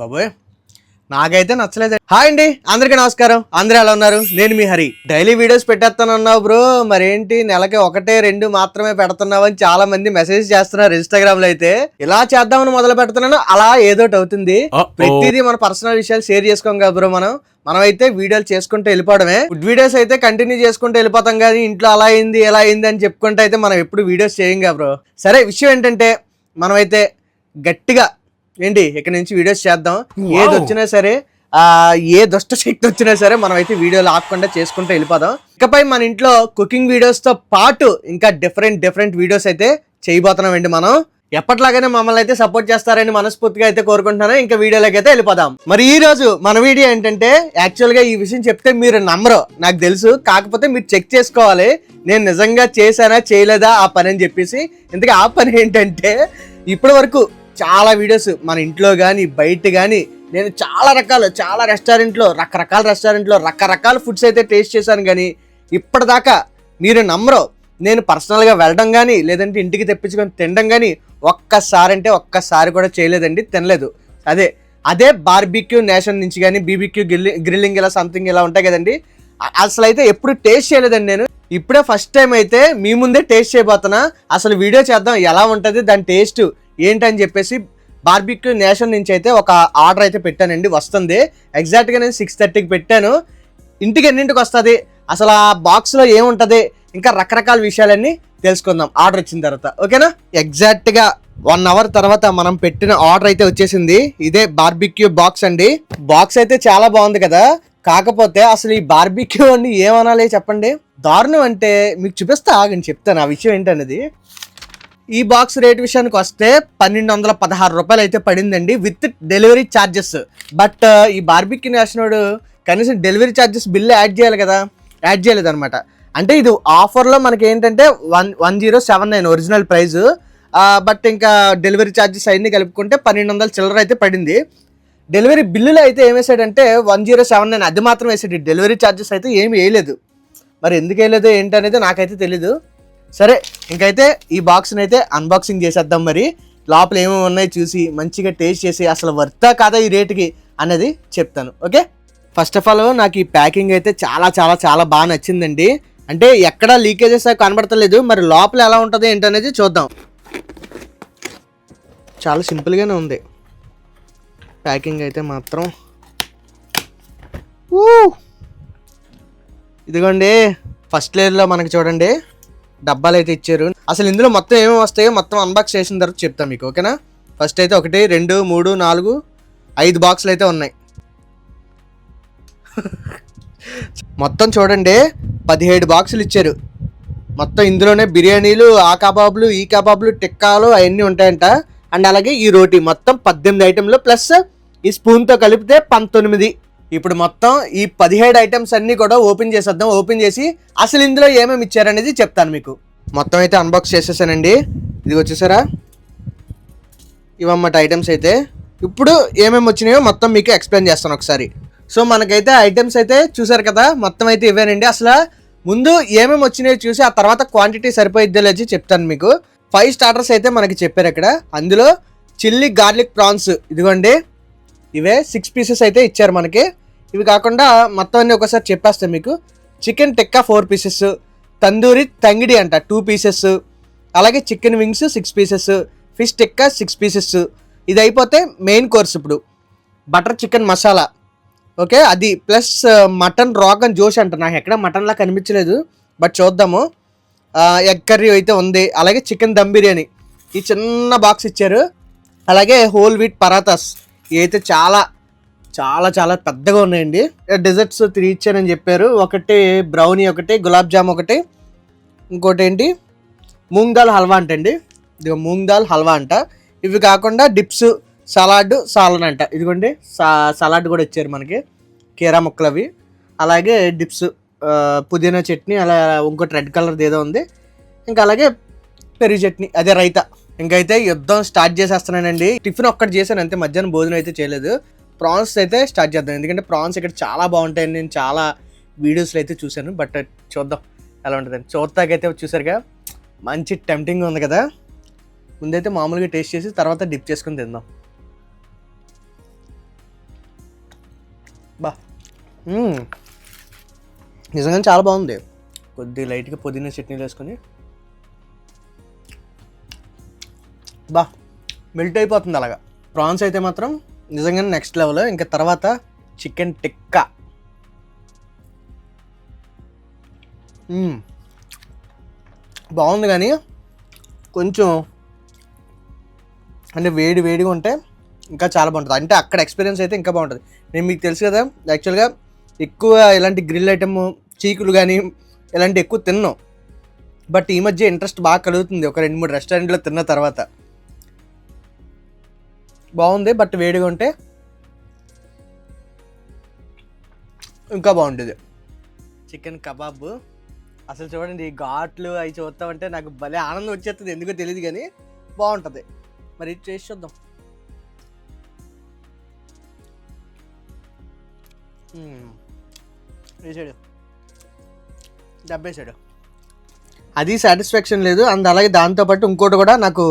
బాబోయ్. నాకైతే నచ్చలేదు. హాయ్ అండి అందరికీ నమస్కారం. అందరూ ఎలా ఉన్నారు? నేను మీ హరి. డైలీ వీడియోస్ పెట్టేస్తానన్నావు బ్రో. మరేంటి? నెలకి ఒకటే రెండు మాత్రమే పెడుతున్నావు అని చాలా మంది మెసేజ్ చేస్తున్నారు ఇన్స్టాగ్రామ్లో అయితే. ఇలా చేద్దామని మొదలు పెడుతున్నాను. అలా ఏదోటి అవుతుంది. ప్రతిదీ మన పర్సనల్ విషయాలు షేర్ చేసుకోం కదా బ్రో మనం. మనం అయితే వీడియోలు చేసుకుంటూ వెళ్ళిపోవడమే. ఫుడ్ వీడియోస్ అయితే కంటిన్యూ చేసుకుంటూ వెళ్ళిపోతాం కానీ ఇంట్లో అలా అయింది ఎలా అయింది అని చెప్పుకుంటే అయితే మనం ఎప్పుడు వీడియోస్ చేయం కదా బ్రో. సరే విషయం ఏంటంటే మనమైతే గట్టిగా ఏంటి? ఇక్కడ నుంచి వీడియోస్ చేద్దాం. ఏది వచ్చినా సరే ఆ ఏ దుష్ట శక్తి వచ్చినా సరే మనం అయితే వీడియోలు ఆపకుండా చేసుకుంటూ వెళ్ళిపోదాం. ఇకపై మన ఇంట్లో కుకింగ్ వీడియోస్తో పాటు ఇంకా డిఫరెంట్ డిఫరెంట్ వీడియోస్ అయితే చేయబోతున్నాం అండి మనం. ఎప్పటిలాగానే మమ్మల్ని అయితే సపోర్ట్ చేస్తారని మనస్ఫూర్తిగా అయితే కోరుకుంటున్నాను. ఇంకా వీడియోలోకి అయితే వెళ్ళిపోదాం. మరి ఈ రోజు మన వీడియో ఏంటంటే యాక్చువల్గా ఈ విషయం చెప్తే మీరు నమ్మరు. నాకు తెలుసు. కాకపోతే మీరు చెక్ చేసుకోవాలి. నేను నిజంగా చేశానా చేయలేదా ఆ పని అని చెప్పేసి. ఇంతకీ ఆ పని ఏంటంటే ఇప్పటి వరకు చాలా వీడియోస్ మన ఇంట్లో కానీ బయట కానీ నేను చాలా రకాలు చాలా రెస్టారెంట్లో రకరకాల రెస్టారెంట్లో రకరకాల ఫుడ్స్ అయితే టేస్ట్ చేశాను కానీ ఇప్పటిదాకా మీరు నమ్మరు. నేను పర్సనల్గా వెళ్ళడం కానీ లేదంటే ఇంటికి తెప్పించుకొని తినడం కానీ ఒక్కసారి అంటే ఒక్కసారి కూడా చేయలేదండి తినలేదు. అదే అదే బార్బిక్యూ నేషన్ నుంచి కానీ బీబీక్యూ గ్రిల్లింగ్ గ్రిల్లింగ్ ఇలా సంథింగ్ ఇలా ఉంటాయి కదండి అసలు అయితే ఎప్పుడు టేస్ట్ చేయలేదండి నేను. ఇప్పుడే ఫస్ట్ టైం అయితే మీ ముందే టేస్ట్ చేయబోతున్నా. అసలు వీడియో చేద్దాం ఎలా ఉంటుంది దాని టేస్ట్ ఏంటని చెప్పేసి బార్బిక్యూ నేషన్ నుంచి అయితే ఒక ఆర్డర్ అయితే పెట్టానండి వస్తుంది. ఎగ్జాక్ట్గా నేను సిక్స్ థర్టీకి పెట్టాను. ఇంటికి ఎన్నింటికి వస్తుంది? అసలు ఆ బాక్స్లో ఏముంటుంది? ఇంకా రకరకాల విషయాలన్నీ తెలుసుకుందాం. ఆర్డర్ వచ్చిన తర్వాత. ఓకేనా ఎగ్జాక్ట్గా వన్ అవర్ తర్వాత మనం పెట్టిన ఆర్డర్ అయితే వచ్చేసింది. ఇదే బార్బిక్యూ బాక్స్ అండి. బాక్స్ అయితే చాలా బాగుంది కదా? కాకపోతే అసలు ఈ బార్బిక్యూ అని ఏమనాలి చెప్పండి? దారుణం అంటే మీకు చూపిస్తా ఆగండి చెప్తాను. ఆ విషయం ఏంటనేది? ఈ బాక్స్ రేట్ విషయానికి వస్తే పన్నెండు వందల పదహారు రూపాయలు అయితే పడిందండి విత్ డెలివరీ ఛార్జెస్ బట్ ఈ బార్బిక్యూ నేషనోడు కనీసం డెలివరీ ఛార్జెస్ బిల్ యాడ్ చేయాలి కదా. యాడ్ చేయలేదు అనమాట అంటే ఇది ఆఫర్లో మనకి ఏంటంటే one one zero seven nine original price but ఇంకా డెలివరీ ఛార్జెస్ అన్నీ కలుపుకుంటే పన్నెండు వందల చిల్లర అయితే పడింది. డెలివరీ బిల్లులు అయితే ఏం వేసాడంటే వన్ జీరో సెవెన్ నైన్ అది మాత్రం వేసాడు. డెలివరీ ఛార్జెస్ అయితే ఏమి వేయలేదు. మరి ఎందుకు వేయలేదు ఏంటనేది నాకైతే తెలీదు. సరే ఇంకైతే ఈ బాక్స్ని అయితే అన్బాక్సింగ్ చేసేద్దాం మరి. లోపల ఏమేమి ఉన్నాయి చూసి మంచిగా టేస్ట్ చేసి అసలు వర్తా కాదా ఈ రేటుకి అనేది చెప్తాను ఓకే? ఫస్ట్ ఆఫ్ ఆల్ నాకు ఈ ప్యాకింగ్ అయితే చాలా చాలా చాలా బాగా నచ్చిందండి. అంటే ఎక్కడా లీకేజెస్ కనబడతలేదు మరి లోపల ఎలా ఉంటుంది ఏంటనేది చూద్దాం. చాలా సింపుల్గానే ఉంది. ప్యాకింగ్ అయితే మాత్రం. ఇదిగోండి ఫస్ట్ లేయర్లో మనకి చూడండి. డబ్బాలు అయితే ఇచ్చారు. అసలు ఇందులో మొత్తం ఏమేమి వస్తాయో మొత్తం అన్బాక్స్ చేసిన తర్వాత చెప్తాను మీకు ఓకేనా? ఫస్ట్ అయితే ఒకటి రెండు మూడు నాలుగు ఐదు బాక్సులు అయితే ఉన్నాయి. మొత్తం చూడండి పదిహేడు బాక్సులు ఇచ్చారు. మొత్తం ఇందులోనే బిర్యానీలు ఆ కబాబులు ఈ కబాబులు టిక్కాలు అవన్నీ ఉంటాయంట. అండ్ అలాగే ఈ రోటీ మొత్తం పద్దెనిమిది ఐటెంలు ప్లస్ ఈ స్పూన్తో కలిపితే పంతొమ్మిది. ఇప్పుడు మొత్తం ఈ పదిహేడు ఐటమ్స్ అన్నీ కూడా ఓపెన్ చేసేద్దాం. ఓపెన్ చేసి అసలు ఇందులో ఏమేమి ఇచ్చారనేది చెప్తాను మీకు. మొత్తం అయితే అన్బాక్స్ చేసేసానండి. ఇది వచ్చేసారా ఇవన్నమాట ఐటమ్స్ అయితే. ఇప్పుడు ఏమేమి వచ్చినాయో మొత్తం మీకు ఎక్స్ప్లెయిన్ చేస్తాను ఒకసారి. సో మనకైతే ఐటమ్స్ అయితే చూసారు కదా? మొత్తం అయితే ఇవేనండి. అసలు ముందు ఏమేమి వచ్చినాయో చూసి ఆ తర్వాత క్వాంటిటీ సరిపోయిద్దో లేచి చెప్తాను మీకు. ఫైవ్ స్టార్టర్స్ అయితే మనకి చెప్పారు ఇక్కడ అందులో చిల్లీ గార్లిక్ ప్రాన్స్ ఇదిగోండి. ఇవే సిక్స్ పీసెస్ అయితే ఇచ్చారు మనకి. ఇవి కాకుండా మొత్తం అన్ని ఒకసారి చెప్పేస్తాను మీకు. Chicken tikka four pieces tandoori tangdi అంట టూ పీసెస్ అలాగే chicken wings six pieces fish tikka six pieces ఇది అయిపోతే మెయిన్ కోర్స్ ఇప్పుడు. బటర్ చికెన్ మసాలా ఓకే అది plus mutton rogan josh అంట. నాకు ఎక్కడ మటన్లా కనిపించలేదు బట్ చూద్దాము. ఎగ్ కర్రీ అయితే ఉంది. అలాగే చికెన్ దమ్ బిర్యానీ. ఈ చిన్న బాక్స్ ఇచ్చారు. అలాగే హోల్ వీట్ పరాతాస్. ఇవి అయితే చాలా చాలా చాలా పెద్దగా ఉన్నాయండి. డెజర్ట్స్ త్రీ ఇచ్చానని చెప్పారు. ఒకటి బ్రౌనీ ఒకటి గులాబ్ జామ్ ఒకటి. ఇంకోటి ఏంటి మూంగ్ దాల్ హల్వా అంటండి ఇది మూంగ్ దాల్ హల్వా అంట. ఇవి కాకుండా డిప్స్ సలాడ్ సాలన్ అంట. ఇదిగోండి సా సలాడ్ కూడా ఇచ్చారు మనకి. కీరా ముక్కలు అవి అలాగే డిప్స్ పుదీనా చట్నీ అలా ఇంకోటి రెడ్ కలర్ది ఏదో ఉంది. ఇంకా అలాగే పెరుగు చట్నీ అదే రైతా. ఇంకైతే యుద్ధం స్టార్ట్ చేసేస్తున్నానండి. టిఫిన్ ఒక్కటి చేశాను అంతే. మధ్యాహ్నం భోజనం అయితే చేయలేదు. ప్రాన్స్ అయితే స్టార్ట్ చేద్దాం. ఎందుకంటే ప్రాన్స్ ఇక్కడ చాలా బాగుంటాయని నేను చాలా వీడియోస్లో అయితే చూశాను. బట్ చూద్దాం ఎలా ఉంటుందని. చూడటాకైతే చూసారుగా మంచి టెంప్టింగ్ ఉంది కదా. ముందైతే మామూలుగా టేస్ట్ చేసి తర్వాత డిప్ చేసుకుని తిందాం. బా. నిజంగా చాలా బాగుంది. కొద్ది లైట్గా పుదీనా చట్నీలు వేసుకొని. బా. మెల్ట్ అయిపోతుంది అలాగా. ప్రాన్స్ అయితే మాత్రం నిజంగానే నెక్స్ట్ లెవెల్ ఇంకా తర్వాత చికెన్ టిక్కా hmm. బాగుంది కానీ కొంచెం అంటే వేడి వేడిగా ఉంటే ఇంకా చాలా బాగుంటుంది. అంటే అక్కడ ఎక్స్పీరియన్స్ అయితే ఇంకా బాగుంటుంది. నేను మీకు తెలుసు కదా యాక్చువల్గా ఎక్కువ ఇలాంటి గ్రిల్ ఐటమ్ చీకులు కానీ ఇలాంటి ఎక్కువ తిన్నాం. బట్ ఈ మధ్య ఇంట్రెస్ట్ బాగా కలుగుతుంది. ఒక రెండు మూడు రెస్టారెంట్లో తిన్న తర్వాత. బాగుంది బట్ వేడిగా ఉంటే ఇంకా బాగుంటుంది చికెన్ కబాబ్. అసలు చూడండి ఈ ఘాట్లు అవి చూస్తామంటే నాకు భలే ఆనందం వచ్చేస్తుంది ఎందుకో తెలియదు కానీ బాగుంటుంది. మరి ఇది చేసి చూద్దాం. వేసాడు డబ్బేసాడు అది సాటిస్ఫాక్షన్ లేదు అండ్ అలాగే దాంతోపాటు ఇంకోటి కూడా నాకు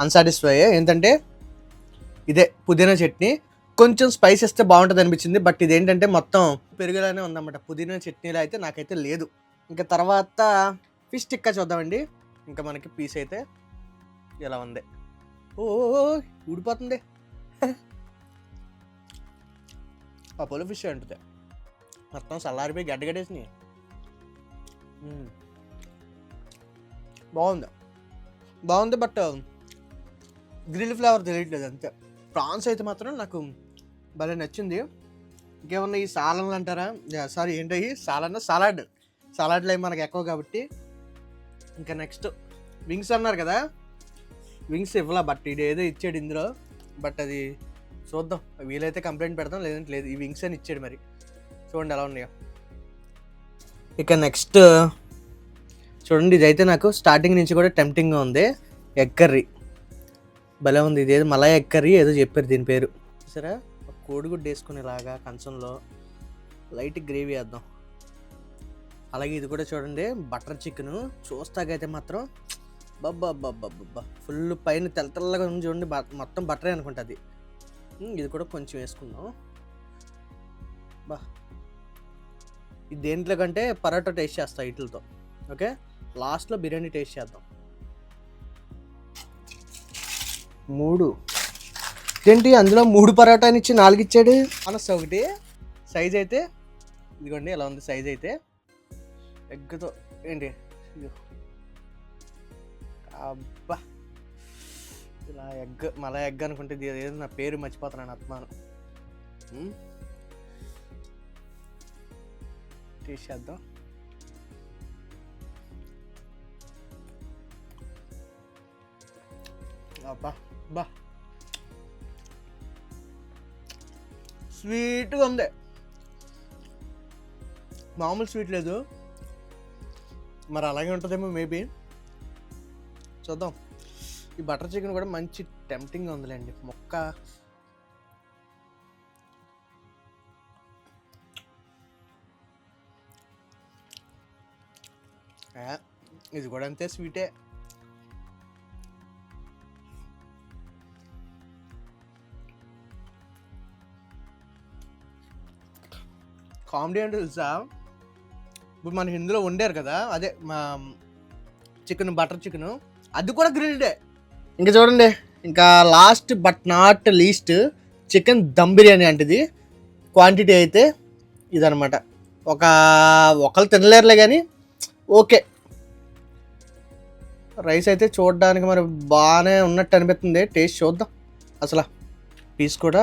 అన్సాటిస్ఫై ఏంటంటే ఇదే పుదీనా చట్నీ. కొంచెం స్పైస్ ఇస్తే బాగుంటుంది అనిపించింది. బట్ ఇదేంటంటే మొత్తం పెరుగులానే ఉందన్నమాట. పుదీనా చట్నీలో అయితే నాకైతే లేదు. ఇంకా తర్వాత ఫిష్ టిక్కా చూద్దామండి. ఇంకా మనకి పీస్ అయితే ఇలా ఉంది. ఓ ఊడిపోతుంది. పప్పులో ఫిష్ ఉంటుంది మొత్తం చల్లారిపోయి గడ్డగడేసినాయి బాగుంది. బాగుంది బట్ గ్రిల్ ఫ్లేవర్ తెలియట్లేదు అంతే. ప్రాన్స్ అయితే మాత్రం నాకు భలే నచ్చింది. ఇంకేమన్నా ఈ సాలన్లు అంటారా? సారీ ఏంటి సాలన్న సలాడ్. సలాడ్లు అవి మనకు ఎక్కువ కాబట్టి. ఇంకా నెక్స్ట్ వింగ్స్ అన్నారు కదా? వింగ్స్ ఇవ్వాల బట్ ఇది ఏదో ఇచ్చాడు ఇందులో. బట్ అది చూద్దాం. వీలైతే కంప్లైంట్ పెడతాం లేదంటే లేదు. ఈ వింగ్స్ అని ఇచ్చాడు మరి. చూడండి ఎలా ఉన్నాయో. ఇక నెక్స్ట్ చూడండి ఇదైతే నాకు స్టార్టింగ్ నుంచి కూడా టెంప్టింగ్గా ఉంది. Egg curry. భలే ఉంది. ఇది ఏదో మలై కర్రీ ఏదో చెప్పారు దీని పేరు. సరే ఒక కోడిగుడ్డు వేసుకునేలాగా కంచంలో లైట్ గ్రేవీ వేద్దాం. అలాగే ఇది కూడా చూడండి బటర్ చికెను. చూస్తాకైతే మాత్రం బబ్బా బబ్బా బబ్బా ఫుల్ పైన తెల్ల తెల్లగా ఉంది చూడండి మొత్తం బటరే అనుకుంటుంది ఇది కూడా కొంచెం వేసుకుందాం. బా. ఇది దేంట్లో కంటే పరోటా టేస్ట్ చేస్తా వీటితో ఓకే? లాస్ట్లో బిర్యానీ టేస్ట్ చేద్దాం. మూడు. ఏంటి అందులో మూడు పరోటాని ఇచ్చి నాలుగు ఇచ్చాడు. మనస్ ఒకటి. సైజ్ అయితే ఇదిగోండి ఎలా ఉంది సైజ్ అయితే. ఎగ్గుతో ఏంటి? అబ్బా. ఇలా ఎగ్ మళ్ళా ఎగ్ అనుకుంటే ఇది ఏదో నా పేరు మర్చిపోతున్నాను ఆత్మాను తీసేద్దాం. అబ్బా. బా. స్వీట్గా ఉంది. మామూలు స్వీట్ లేదు. మరి అలాగే ఉంటుందేమో మేబీ చూద్దాం. ఈ బటర్ చికెన్ కూడా మంచి టెంప్టింగ్ ఉందిలేండి. మొక్క. ఇది కూడా అంతే స్వీటే. కామెడీ అంటే తెలుసా? ఇప్పుడు మన హిందీలో వండారు కదా అదే మా చికెన్ బటర్ చికెన్ అది కూడా గ్రిల్డే ఇంకా చూడండి ఇంకా last but not least chicken dum biryani అంటది. క్వాంటిటీ అయితే ఇదనమాట ఒక ఒకళ్ళు తినలేరులే కానీ ఓకే. రైస్ అయితే చూడడానికి మరి బాగానే ఉన్నట్టు అనిపిస్తుంది. టేస్ట్ చూద్దాం. అసలు పీస్ కూడా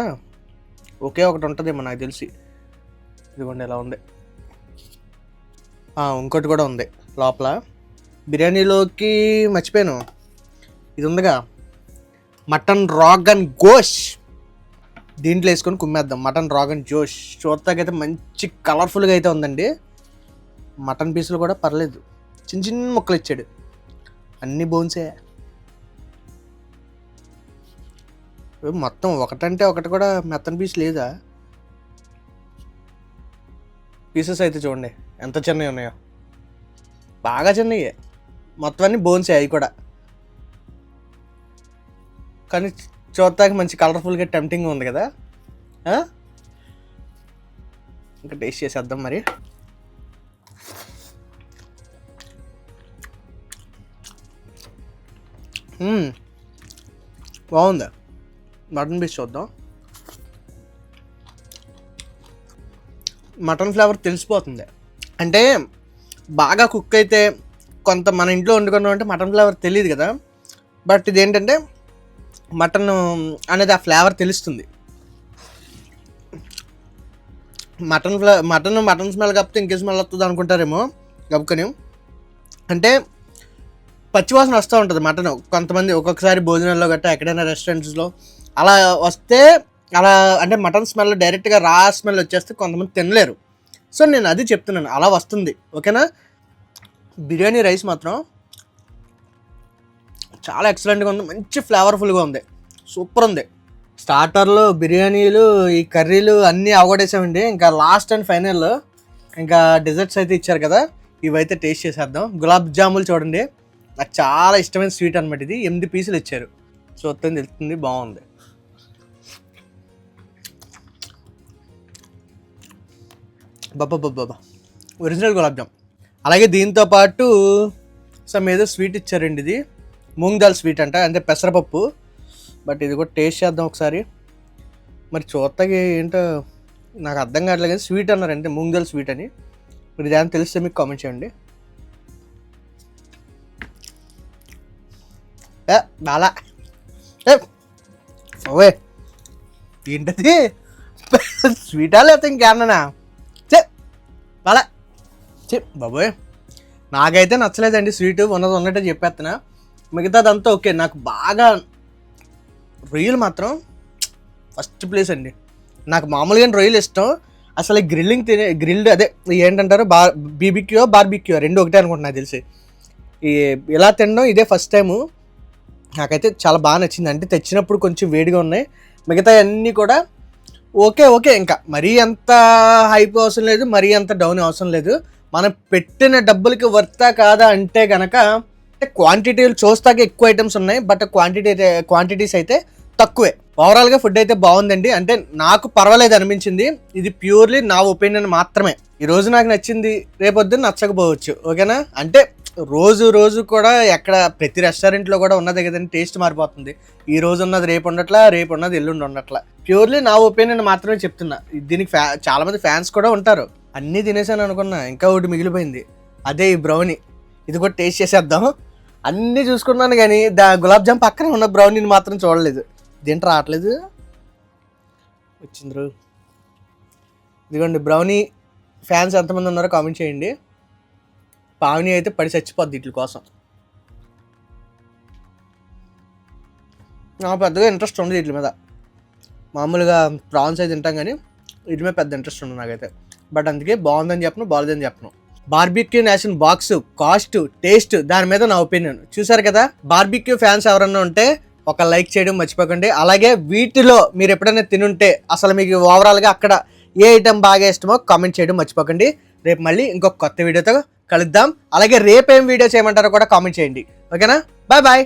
ఒకే ఒకటి ఉంటుందేమో నాకు తెలిసి. ఇదిగోండి ఎలా ఉంది. ఇంకోటి కూడా ఉంది లోపల. బిర్యానీలోకి మర్చిపోయాను. ఇది ఉందిగా. మటన్ రాగ్ అండ్ గోష్ దీంట్లో వేసుకొని కుమ్మేద్దాం. మటన్ రాగన్ జోష్ చూడటాకైతే మంచి కలర్ఫుల్గా అయితే ఉందండి. మటన్ పీసులు కూడా పర్లేదు. చిన్న చిన్న ముక్కలు ఇచ్చాడు. అన్ని బోన్సే. మొత్తం ఒకటంటే ఒకటి కూడా మెత్తన్ పీస్ లేదా? పీసెస్ అయితే చూడండి. ఎంత చిన్నవి ఉన్నాయో. బాగా చిన్నవి. మొత్తం అన్ని బోన్స్ అవి కూడా. కానీ చూడటానికి మంచి కలర్ఫుల్గా టెంప్టింగ్ ఉంది కదా. ఇంకా టేస్ట్ చేసేద్దాం మరి. Hmm. బాగుంది. మటన్ పీస్ చూద్దాం. మటన్ ఫ్లేవర్ తెలిసిపోతుంది. అంటే బాగా కుక్ అయితే కొంత మన ఇంట్లో వండుకున్నాం అంటే మటన్ ఫ్లేవర్ తెలియదు కదా. బట్ ఇది ఏంటంటే మటన్ అనేది ఆ ఫ్లేవర్ తెలుస్తుంది. మటన్ ఫ్లే మటన్ మటన్ స్మెల్ కాకపోతే ఇంకే స్మెల్ వస్తుంది అనుకుంటారేమో గబుకని అంటే పచ్చివాసన వస్తూ ఉంటుంది మటన్. కొంతమంది ఒక్కొక్కసారి భోజనాల్లో గట్టా ఎక్కడైనా రెస్టారెంట్స్లో అలా వస్తే అలా అంటే మటన్ స్మెల్ డైరెక్ట్గా రా స్మెల్ వచ్చేస్తే కొంతమంది తినలేరు. సో నేను అది చెప్తున్నాను. అలా వస్తుంది. ఓకేనా? బిర్యానీ రైస్ మాత్రం చాలా ఎక్సలెంట్గా ఉంది. మంచి ఫ్లేవర్ఫుల్గా ఉంది. సూపర్ ఉంది. స్టార్టర్లు బిర్యానీలు ఈ కర్రీలు అన్నీ అవగొట్టేసామండి. ఇంకా లాస్ట్ అండ్ ఫైనల్ ఇంకా డెజర్ట్స్ అయితే ఇచ్చారు కదా ఇవైతే టేస్ట్ చేసేద్దాం. గులాబ్ జాములు చూడండి. నాకు చాలా ఇష్టమైన స్వీట్ అనమాట ఇది. ఎనిమిది పీసులు ఇచ్చారు. చూస్తే తెలుస్తుంది బాగుంది. బాబా ఒరిజినల్ గులాబ్ జామ్. అలాగే దీంతో పాటు సమ్ ఏదో స్వీట్ ఇచ్చారండి ఇది. మూంగ్ దాల్ స్వీట్ అంట అంటే పెసరపప్పు. బట్ ఇది కూడా టేస్ట్ చేద్దాం ఒకసారి. మరి చూస్తాకి ఏంటో నాకు అర్థం కావట్లేదు కానీ స్వీట్ అన్నారంటే మూంగ్ దాల్ స్వీట్ అని. మీరు దాని తెలిస్తే మీకు కామెంట్ చేయండి. ఏ బాలా. ఏ ఓవే ఏంటది? స్వీటా లేకపోతే ఇంకేమన్నా? బాబోయ్. నాకైతే నచ్చలేదండి స్వీట్ ఉన్నది ఉన్నట్టే చెప్పేస్తున్నా. మిగతాదంతా ఓకే నాకు బాగా రొయ్యలు మాత్రం ఫస్ట్ ప్లేస్ అండి. నాకు మామూలుగా రొయ్యలు ఇష్టం. అసలు గ్రిల్లింగ్ తినే గ్రిల్డ్ అదే ఏంటంటారు బా బీబీక్యూ బార్బీక్యూ రెండు ఒకటే అనుకుంటున్నా తెలిసి. ఈ ఇలా తినడం ఇదే ఫస్ట్ టైము. నాకైతే చాలా బాగా నచ్చింది. అంటే తెచ్చినప్పుడు కొంచెం వేడిగా ఉన్నాయి. మిగతా అన్నీ కూడా ఓకే ఓకే. ఇంకా మరీ అంత హైప్ అవసరం లేదు మరీ అంత డౌన్ అవసరం లేదు. మనం పెట్టిన డబ్బులకి వర్తా కాదా అంటే గనక క్వాంటిటీలు చూస్తాక ఎక్కువ ఐటమ్స్ ఉన్నాయి బట్ క్వాంటిటీ క్వాంటిటీస్ అయితే తక్కువే. ఓవరాల్గా ఫుడ్ అయితే బాగుందండి. అంటే నాకు పర్వాలేదు అనిపించింది. ఇది ప్యూర్లీ నా ఒపీనియన్ మాత్రమే. ఈ రోజు నాకు నచ్చింది రేపొద్దున నచ్చకపోవచ్చు. ఓకేనా? అంటే రోజు రోజు కూడా ఎక్కడ ప్రతి రెస్టారెంట్లో కూడా ఉన్నది కదండి టేస్ట్ మారిపోతుంది. ఈ రోజు ఉన్నది రేపు ఉండట్లా రేపు ఉన్నది ఎల్లుండి ఉండట్లా. ప్యూర్లీ నా ఒపీనియన్ మాత్రమే చెప్తున్నా. దీనికి ఫ్యా చాలామంది ఫ్యాన్స్ కూడా ఉంటారు. అన్నీ తినేసాను అనుకున్నా ఇంకా ఒకటి మిగిలిపోయింది. అదే ఈ బ్రౌనీ ఇది కూడా టేస్ట్ చేసేద్దాం అన్నీ చూసుకున్నాను కానీ దా గులాబ్ జామ్ పక్కన ఉన్న బ్రౌనీని మాత్రం చూడలేదు. ఇదేంటి రావట్లేదు? వచ్చింది ఇదిగోండి బ్రౌనీ ఫ్యాన్స్ ఎంతమంది ఉన్నారో కామెంట్ చేయండి. పావని అయితే పడి చచ్చిపోద్ది వీటి కోసం. నాకు పెద్దగా ఇంట్రెస్ట్ ఉండదు వీటి మీద. మామూలుగా ప్రాన్స్ అయితే తింటాం కానీ వీటి మీద పెద్ద ఇంట్రెస్ట్ ఉండదు నాకైతే. బట్ అందుకే బాగుందని చెప్పను బాగుందని చెప్పను. Barbeque Nation box cost taste దాని మీద నా ఒపీనియన్. చూసారు కదా బార్బిక్యూ ఫ్యాన్స్ ఎవరన్నా ఉంటే ఒక లైక్ చేయడం మర్చిపోకండి. అలాగే వీటిలో మీరు ఎప్పుడైనా తినుంటే అసలు మీకు ఓవరాల్గా అక్కడ ఏ ఐటెం బాగా ఇష్టమో కామెంట్ చేయడం మర్చిపోకండి. రేపు మళ్ళీ ఇంకొక కొత్త వీడియోతో కలుద్దాం. అలాగే రేపు ఏం వీడియో చేయమంటారో కూడా కామెంట్ చేయండి. ఓకేనా? Bye bye.